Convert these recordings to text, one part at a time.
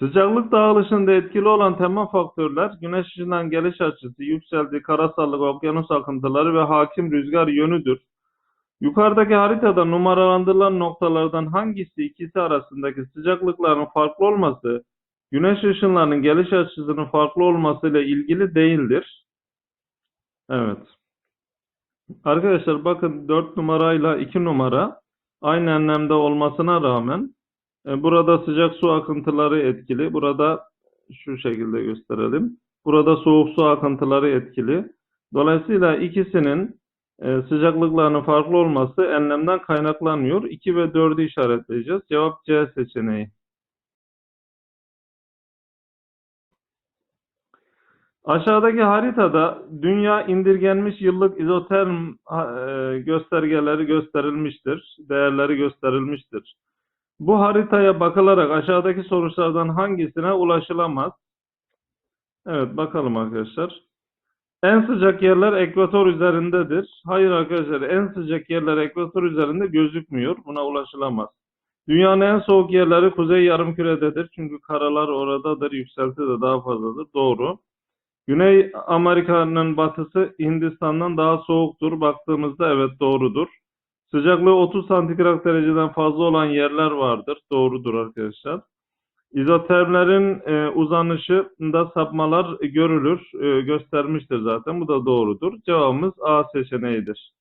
Sıcaklık dağılışında etkili olan temel faktörler güneş ışığından geliş açısı, yükseldiği karasallık, okyanus akıntıları ve hakim rüzgar yönüdür. Yukarıdaki haritada numaralandırılan noktalardan hangisi ikisi arasındaki sıcaklıkların farklı olması, güneş ışınlarının geliş açısının farklı olmasıyla ilgili değildir? Evet. Arkadaşlar bakın 4 numarayla 2 numara aynı enlemde olmasına rağmen burada sıcak su akıntıları etkili. Burada şu şekilde gösterelim. Burada soğuk su akıntıları etkili. Dolayısıyla ikisinin e, sıcaklıklarının farklı olması enlemden kaynaklanmıyor. 2 ve 4'ü işaretleyeceğiz. Cevap C seçeneği. Aşağıdaki haritada dünya indirgenmiş yıllık izoterm e, göstergeleri gösterilmiştir, değerleri gösterilmiştir. Bu haritaya bakılarak aşağıdaki sonuçlardan hangisine ulaşılamaz? Evet bakalım arkadaşlar. En sıcak yerler ekvator üzerindedir. Hayır arkadaşlar en sıcak yerler ekvator üzerinde gözükmüyor. Buna ulaşılamaz. Dünyanın en soğuk yerleri kuzey yarımkürededir. Çünkü karalar oradadır. Yükselti de daha fazladır. Doğru. Güney Amerika'nın batısı Hindistan'dan daha soğuktur. Baktığımızda evet doğrudur. Sıcaklığı 30 santigrat dereceden fazla olan yerler vardır. Doğrudur arkadaşlar. İzotermlerin e, uzanışında sapmalar görülür, e, göstermiştir zaten. Bu da doğrudur. Cevabımız A seçeneğidir.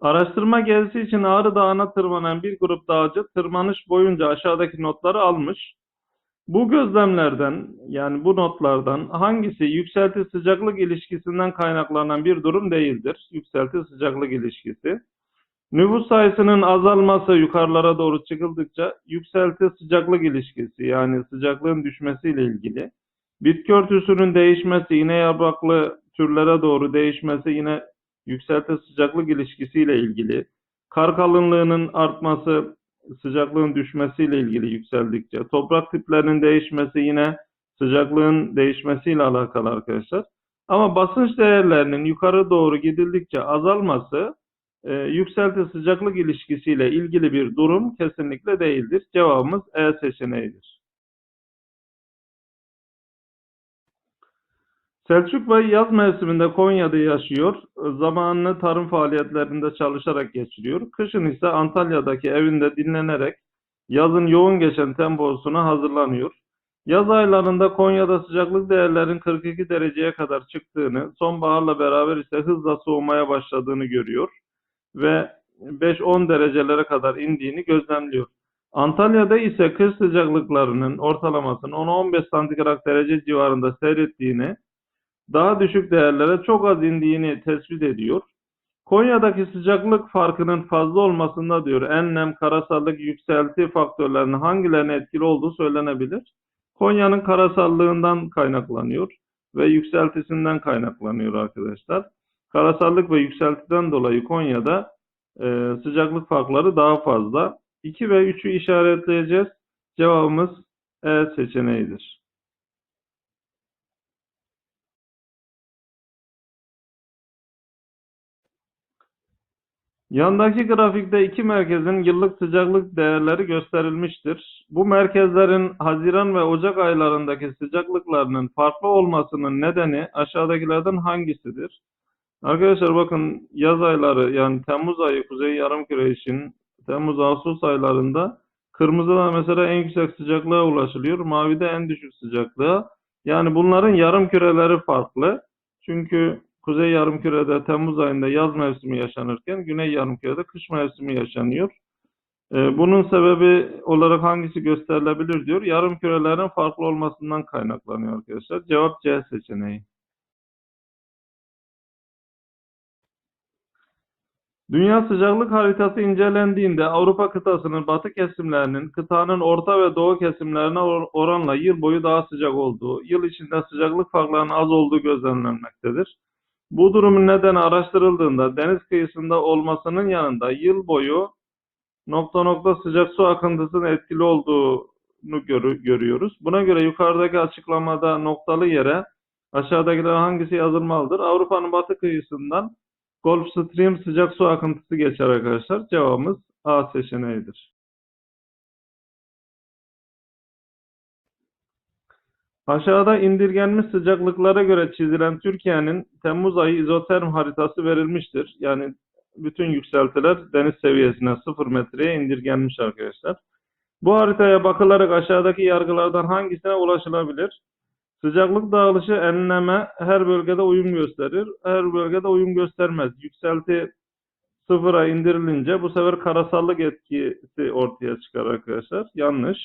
Araştırma gezisi için Ağrı Dağı'na tırmanan bir grup dağcı tırmanış boyunca aşağıdaki notları almış. Bu gözlemlerden yani bu notlardan hangisi yükselti sıcaklık ilişkisinden kaynaklanan bir durum değildir? Yükselti sıcaklık ilişkisi. Nüfus sayısının azalması yukarılara doğru çıkıldıkça yükselti sıcaklık ilişkisi yani sıcaklığın düşmesiyle ilgili. Bitki örtüsünün değişmesi, iğne yapraklı türlere doğru değişmesi yine yükselti sıcaklık ilişkisiyle ilgili. Kar kalınlığının artması sıcaklığın düşmesiyle ilgili yükseldikçe. Toprak tiplerinin değişmesi yine sıcaklığın değişmesiyle alakalı arkadaşlar. Ama basınç değerlerinin yukarı doğru gidildikçe azalması e, yükselti sıcaklık ilişkisiyle ilgili bir durum kesinlikle değildir. Cevabımız E seçeneğidir. Selçuk Bey yaz mevsiminde Konya'da yaşıyor. Zamanını tarım faaliyetlerinde çalışarak geçiriyor. Kışın ise Antalya'daki evinde dinlenerek yazın yoğun geçen temposuna hazırlanıyor. Yaz aylarında Konya'da sıcaklık değerlerin 42 dereceye kadar çıktığını, sonbaharla beraber ise hızla soğumaya başladığını görüyor ve 5-10 derecelere kadar indiğini gözlemliyor. Antalya'da ise kış sıcaklıklarının ortalamasının 10-15 santigrat derece civarında seyrettiğini, daha düşük değerlere çok az indiğini tespit ediyor. Konya'daki sıcaklık farkının fazla olmasında diyor enlem, karasallık, yükselti faktörlerinin hangilerine etkili olduğu söylenebilir. Konya'nın karasallığından kaynaklanıyor ve yükseltisinden kaynaklanıyor arkadaşlar. Karasallık ve yükseltiden dolayı Konya'da e, sıcaklık farkları daha fazla. 2 ve 3'ü işaretleyeceğiz. Cevabımız E seçeneğidir. Yandaki grafikte iki merkezin yıllık sıcaklık değerleri gösterilmiştir. Bu merkezlerin Haziran ve Ocak aylarındaki sıcaklıklarının farklı olmasının nedeni aşağıdakilerden hangisidir? Arkadaşlar bakın yaz ayları yani Temmuz ayı Kuzey Yarımküre için Temmuz-Ağustos aylarında kırmızıda mesela en yüksek sıcaklığa ulaşılıyor. Mavide en düşük sıcaklığa. Yani bunların yarım küreleri farklı. Çünkü Kuzey Yarımküre'de Temmuz ayında yaz mevsimi yaşanırken Güney Yarımküre'de kış mevsimi yaşanıyor. Ee, bunun sebebi olarak hangisi gösterilebilir diyor. Yarımkürelerin farklı olmasından kaynaklanıyor arkadaşlar. Cevap C seçeneği. Dünya sıcaklık haritası incelendiğinde Avrupa kıtasının batı kesimlerinin kıtanın orta ve doğu kesimlerine or- oranla yıl boyu daha sıcak olduğu, yıl içinde sıcaklık farklarının az olduğu gözlemlenmektedir. Bu durumun nedeni araştırıldığında deniz kıyısında olmasının yanında yıl boyu nokta nokta sıcak su akıntısının etkili olduğunu görü- görüyoruz. Buna göre yukarıdaki açıklamada noktalı yere aşağıdakiler hangisi yazılmalıdır? Avrupa'nın batı kıyısından Gulf Stream sıcak su akıntısı geçer arkadaşlar. Cevabımız A seçeneğidir. Aşağıda indirgenmiş sıcaklıklara göre çizilen Türkiye'nin Temmuz ayı izoterm haritası verilmiştir. Yani bütün yükseltiler deniz seviyesine 0 metreye indirgenmiş arkadaşlar. Bu haritaya bakılarak aşağıdaki yargılardan hangisine ulaşılabilir? Sıcaklık dağılışı enleme her bölgede uyum gösterir. Her bölgede uyum göstermez. Yükselti sıfıra indirilince bu sefer karasallık etkisi ortaya çıkar arkadaşlar. Yanlış.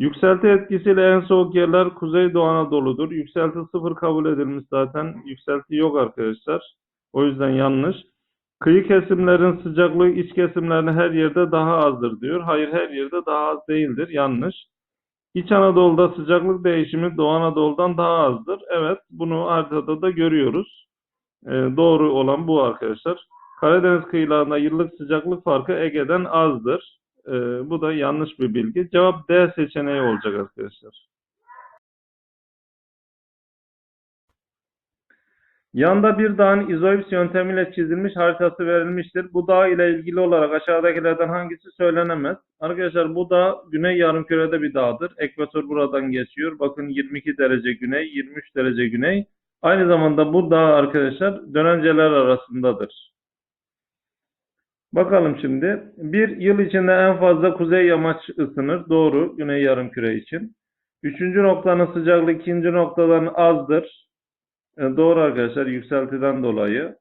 Yükselti etkisiyle en soğuk yerler Kuzeydoğu Anadolu'dur. Yükselti sıfır kabul edilmiş zaten. Yükselti yok arkadaşlar. O yüzden yanlış. Kıyı kesimlerin sıcaklığı iç kesimlerine her yerde daha azdır diyor. Hayır her yerde daha az değildir. Yanlış. İç Anadolu'da sıcaklık değişimi Doğu Anadolu'dan daha azdır. Evet bunu haritada da görüyoruz. Ee, doğru olan bu arkadaşlar. Karadeniz kıyılarında yıllık sıcaklık farkı Ege'den azdır. Ee, bu da yanlış bir bilgi. Cevap D seçeneği olacak arkadaşlar. Yanda bir dağın izoips yöntemiyle çizilmiş haritası verilmiştir. Bu dağ ile ilgili olarak aşağıdakilerden hangisi söylenemez? Arkadaşlar bu dağ güney yarımkürede bir dağdır. Ekvator buradan geçiyor. Bakın 22 derece güney, 23 derece güney. Aynı zamanda bu dağ arkadaşlar dönenceler arasındadır. Bakalım şimdi. Bir yıl içinde en fazla kuzey yamaç ısınır. Doğru. Güney yarımküre için. Üçüncü noktanın sıcaklığı ikinci noktadan azdır. E, Doğru arkadaşlar yükseltiden dolayı.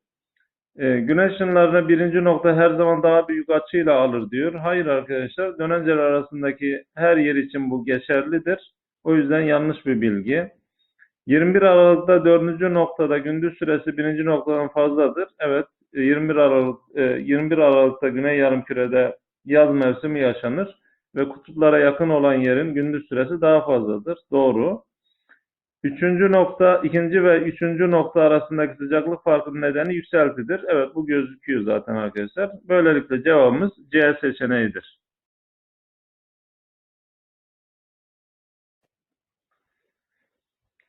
E, güneş ışınlarını birinci nokta her zaman daha büyük açıyla alır diyor. Hayır arkadaşlar dönenceler arasındaki her yer için bu geçerlidir. O yüzden yanlış bir bilgi. 21 Aralık'ta dördüncü noktada gündüz süresi birinci noktadan fazladır. Evet 21 Aralık e, 21 Aralık'ta Güney Yarımküre'de yaz mevsimi yaşanır ve kutuplara yakın olan yerin gündüz süresi daha fazladır. Doğru. Üçüncü nokta, ikinci ve üçüncü nokta arasındaki sıcaklık farkının nedeni yükseltidir. Evet bu gözüküyor zaten arkadaşlar. Böylelikle cevabımız C seçeneğidir.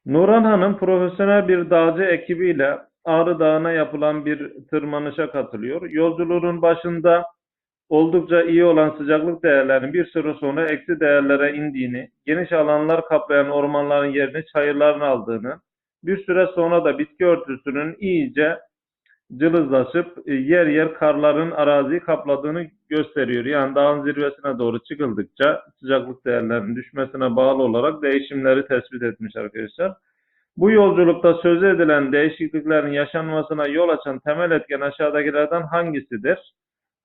Nurhan Hanım profesyonel bir dağcı ekibiyle Ağrı Dağı'na yapılan bir tırmanışa katılıyor. Yolculuğun başında oldukça iyi olan sıcaklık değerlerinin bir süre sonra eksi değerlere indiğini, geniş alanlar kaplayan ormanların yerini çayırların aldığını, bir süre sonra da bitki örtüsünün iyice cılızlaşıp e, yer yer karların araziyi kapladığını gösteriyor. Yani dağın zirvesine doğru çıkıldıkça sıcaklık değerlerinin düşmesine bağlı olarak değişimleri tespit etmiş arkadaşlar. Bu yolculukta söz edilen değişikliklerin yaşanmasına yol açan temel etken aşağıdakilerden hangisidir?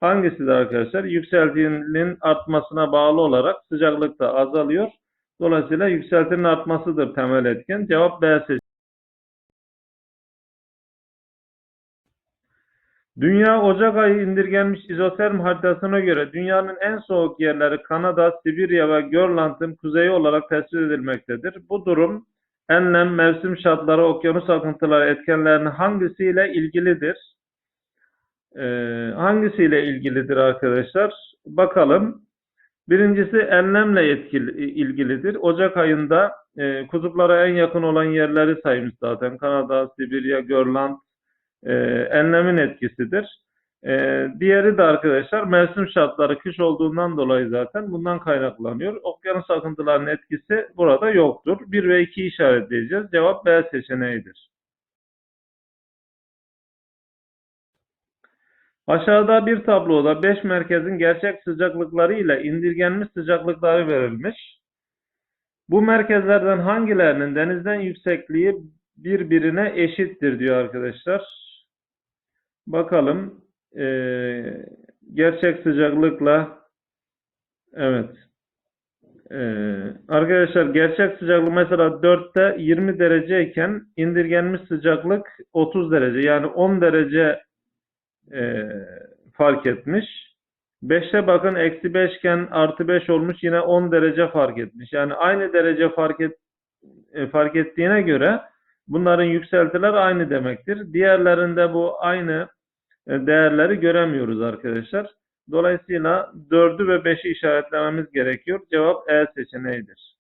Hangisidir arkadaşlar? Yükseltinin artmasına bağlı olarak sıcaklık da azalıyor. Dolayısıyla yükseltinin artmasıdır temel etken. Cevap B seçeneği. Dünya Ocak ayı indirgenmiş izoterm haritasına göre dünyanın en soğuk yerleri Kanada, Sibirya ve Grönland'ın kuzeyi olarak tespit edilmektedir. Bu durum enlem, mevsim şartları, okyanus akıntıları etkenlerinin hangisiyle ilgilidir? Ee, hangisiyle ilgilidir arkadaşlar? Bakalım. Birincisi enlemle etkili, ilgilidir. Ocak ayında e, kutuplara en yakın olan yerleri saymış zaten. Kanada, Sibirya, Grönland e, enlemin etkisidir. E, diğeri de arkadaşlar mevsim şartları kış olduğundan dolayı zaten bundan kaynaklanıyor. Okyanus akıntılarının etkisi burada yoktur. 1 ve 2 işaretleyeceğiz. Cevap B seçeneğidir. Aşağıda bir tabloda 5 merkezin gerçek sıcaklıkları ile indirgenmiş sıcaklıkları verilmiş. Bu merkezlerden hangilerinin denizden yüksekliği birbirine eşittir diyor arkadaşlar. Bakalım eee, gerçek sıcaklıkla evet Eee, arkadaşlar gerçek sıcaklık mesela 4'te 20 dereceyken indirgenmiş sıcaklık 30 derece yani 10 derece eee, fark etmiş. 5'te bakın eksi 5 iken artı 5 olmuş yine 10 derece fark etmiş. Yani aynı derece fark et, e, fark ettiğine göre bunların yükseltiler aynı demektir. Diğerlerinde bu aynı e, değerleri göremiyoruz arkadaşlar. Dolayısıyla 4'ü ve 5'i işaretlememiz gerekiyor. Cevap E seçeneğidir.